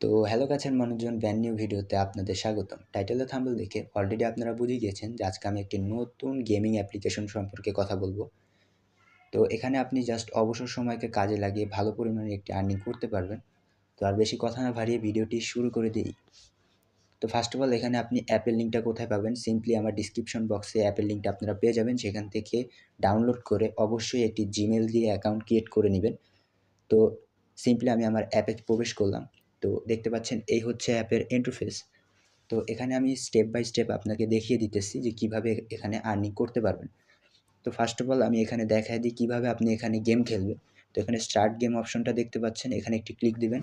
তো হ্যালো কাছের মানুষজন ব্র্যান্ড নিউ ভিডিওতে আপনাদের স্বাগতম। টাইটেল থাম্বল দেখে অলরেডি আপনারা বুঝে গিয়েছেন যে আজকে আমি একটি নতুন গেমিং অ্যাপ্লিকেশন সম্পর্কে কথা বলব। তো এখানে আপনি জাস্ট অবসর সময়কে কাজে লাগিয়ে ভালো পরিমাণে একটি আর্নিং করতে পারবেন। তো আর বেশি কথা না ভারিয়ে ভিডিওটি শুরু করে দিই। তো ফার্স্ট অফ অল এখানে আপনি অ্যাপের লিঙ্কটা কোথায় পাবেন? সিম্পলি আমার ডিসক্রিপশন বক্সে অ্যাপের লিঙ্কটা আপনারা পেয়ে যাবেন। সেখান থেকে ডাউনলোড করে অবশ্যই একটি জিমেল দিয়ে অ্যাকাউন্ট ক্রিয়েট করে নেবেন। তো সিম্পলি আমি আমার অ্যাপে প্রবেশ করলাম। তো দেখতে পাচ্ছেন এই হচ্ছে অ্যাপের ইন্টারফেস তো এখানে আমি স্টেপ বাই স্টেপ আপনাকে দেখিয়ে দিতেছি যে কীভাবে এখানে আর্নিং করতে পারবেন। তো ফার্স্ট অফ অল আমি এখানে দেখাই দিই কীভাবে আপনি এখানে গেম খেলবেন। তো এখানে স্টার্ট গেম অপশনটা দেখতে পাচ্ছেন, এখানে একটি ক্লিক দিবেন।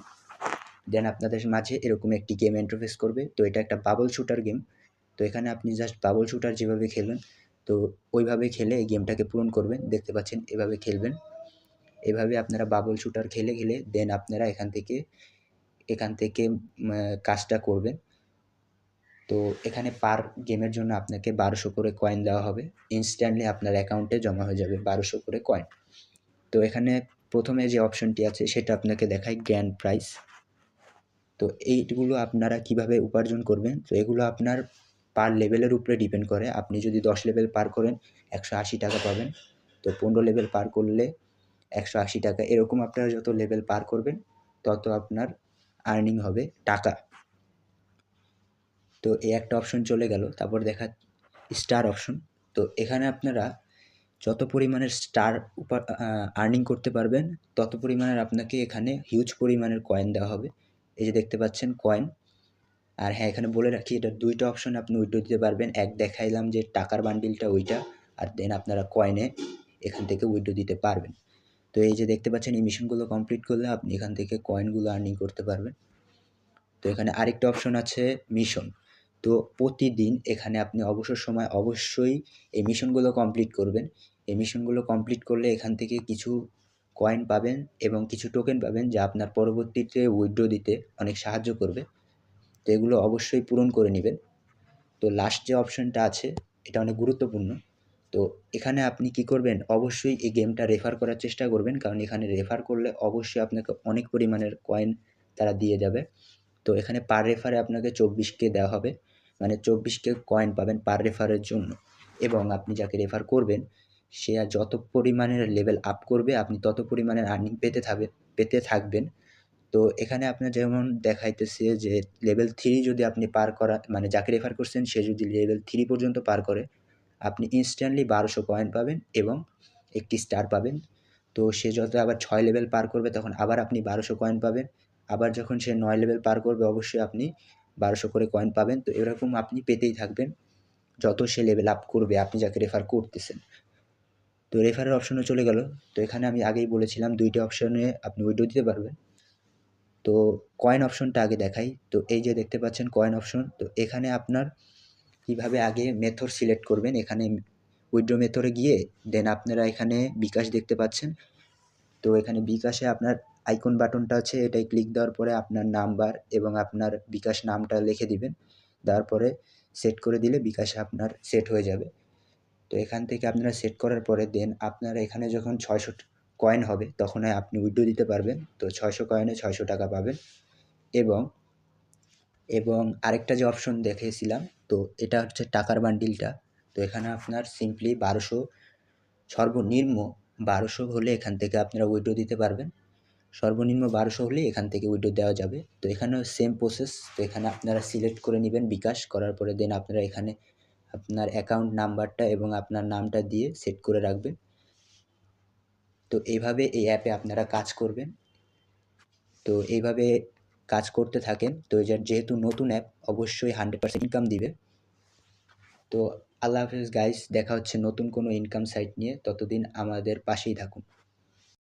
দেন আপনাদের মাঝে এরকম একটি গেম ইন্টারফেস করবে। তো এটা একটা বাবল শুটার গেম তো এখানে আপনি জাস্ট বাবল শুটার যেভাবে খেলবেন, তো ওইভাবে খেলে এই গেমটাকে পূরণ করবেন। দেখতে পাচ্ছেন এভাবে খেলবেন। এভাবে আপনারা বাবল শুটার খেলে খেলে দেন আপনারা এখান থেকে এখান থেকে কাজটা করবেন। তো এখানে পার গেমের জন্য আপনাকে বারোশো করে কয়েন দেওয়া হবে। ইনস্ট্যান্টলি আপনার অ্যাকাউন্টে জমা হয়ে যাবে বারোশো করে কয়েন তো এখানে প্রথমে যে অপশনটি আছে, সেটা আপনাকে দেখায় গ্র্যান্ড প্রাইস তো এইগুলো আপনারা কীভাবে উপার্জন করবেন? তো এগুলো আপনার পার লেভেলের উপরে ডিপেন্ড করে। আপনি যদি দশ লেভেল পার করেন, একশো আশি টাকা পাবেন। তো পনেরো লেভেল পার করলে একশো আশি টাকা। এরকম আপনারা যত লেভেল পার করবেন, তত আপনার আর্নিং হবে টাকা। তো এই একটা অপশন চলে গেল, তারপর দেখা স্টার অপশন তো এখানে আপনারা যত পরিমাণের স্টার আর্নিং করতে পারবেন, তত পরিমাণের আপনাকে এখানে হিউজ পরিমাণের কয়েন দেওয়া হবে। এই যে দেখতে পাচ্ছেন কয়েন আর হ্যাঁ এখানে বলে রাখি, এটা দুইটা অপশন আপনি উইড্রো দিতে পারবেন। এক দেখাইলাম যে টাকার বান্ডিলটা ওইটা, আর দেন আপনারা কয়েনে এখান থেকে উইড্রো দিতে পারবেন। তো এই যে দেখতে পাচ্ছেন, এই মিশনগুলো কমপ্লিট করলে আপনি এখান থেকে কয়েনগুলো আর্নিং করতে পারবেন। তো এখানে আরেকটা অপশন আছে মিশন তো প্রতিদিন এখানে আপনি অবসর সময় অবশ্যই এই মিশনগুলো কমপ্লিট করবেন। এই মিশনগুলো কমপ্লিট করলে এখান থেকে কিছু কয়েন পাবেন এবং কিছু টোকেন পাবেন যা আপনার পরবর্তীতে উইথড্র দিতে অনেক সাহায্য করবে। তো এগুলো অবশ্যই পূরণ করে নেবেন। তো লাস্ট যে অপশনটা আছে, এটা অনেক গুরুত্বপূর্ণ। তো এখানে আপনি কি করবেন? অবশ্যই এই গেমটা রেফার করার চেষ্টা করবেন। কারণ এখানে রেফার করলে অবশ্যই আপনাকে অনেক পরিমাণের কয়েন তারা দিয়ে যাবে। তো এখানে পার রেফারে আপনাকে চব্বিশকে দেওয়া হবে। মানে চব্বিশকে কয়েন পাবেন পার রেফারের জন্য। এবং আপনি যাকে রেফার করবেন, সে যত পরিমাণের লেভেল আপ করবে, আপনি তত পরিমাণের আর্নিং পেতে থাকবে, পেতে থাকবেন। তো এখানে আপনার যেমন দেখাইতেছে যে লেভেল থ্রি যদি আপনি পার করা মানে যাকে রেফার করছেন, সে যদি লেভেল থ্রি পর্যন্ত পার করে আপনি ইনস্ট্যান্টলি বারোশো কয়েন পাবেন এবং একটি স্টার পাবেন। তো সে যত আবার ছয় লেভেল পার করবে তখন আবার আপনি বারোশো কয়েন পাবেন। আবার যখন সে নয় লেভেল পার করবে অবশ্যই আপনি বারোশো করে কয়েন পাবেন। তো এরকম আপনি পেতেই থাকবেন যত সে লেভেল আপ করবে, আপনি যাকে রেফার করতেছেন। তো রেফারের অপশনে চলে গেল। তো এখানে আমি আগেই বলেছিলাম দুইটি অপশনে আপনি উইড্রো দিতে পারবেন। তো কয়েন অপশনটা আগে দেখাই। তো এই যে দেখতে পাচ্ছেন কয়েন অপশন তো এখানে আপনার কীভাবে আগে মেথড সিলেক্ট করবেন, এখানে উইড্রো মেথডে গিয়ে দেন আপনারা এখানে বিকাশ দেখতে পাচ্ছেন। তো এখানে বিকাশে আপনার আইকন বাটনটা আছে এটাই ক্লিক দেওয়ার পরে আপনার নাম্বার এবং আপনার বিকাশ নামটা লিখে দিবেন। দেওয়ার পরে সেট করে দিলে বিকাশে আপনার সেট হয়ে যাবে। তো এখান থেকে আপনারা সেট করার পরে দেন আপনারা এখানে যখন ছয়শো কয়েন হবে তখন আপনি উইড্রো দিতে পারবেন। তো ছয়শো কয়েনে ছয়শো টাকা পাবেন এবং এবং আরেকটা যে অপশন দেখেছিলাম তো এটা হচ্ছে টাকার বান্ডিলটা তো এখানে আপনার সিম্পলি বারোশো সর্বনিম্ন বারোশো হলে এখান থেকে আপনারা উইড্রো দিতে পারবেন। সর্বনিম্ন বারোশো হলে এখান থেকে উইড্রো দেওয়া যাবে। তো এখানেও সেম প্রসেস তো এখানে আপনারা সিলেক্ট করে নেবেন বিকাশ। করার পরে দেন আপনারা এখানে আপনার অ্যাকাউন্ট নাম্বারটা এবং আপনার নামটা দিয়ে সেট করে রাখবেন। তো এইভাবে এই অ্যাপে আপনারা কাজ করবেন। তো এইভাবে কাজ করতে থাকেন, তো যেহেতু নতুন অ্যাপ অবশ্যই হান্ড্রেড পার্সেন্ট ইনকাম দিবে। তো আল্লাহ হাফিজ গাইস দেখা হচ্ছে নতুন কোনো ইনকাম সাইট নিয়ে, ততদিন আমাদের পাশেই থাকুন।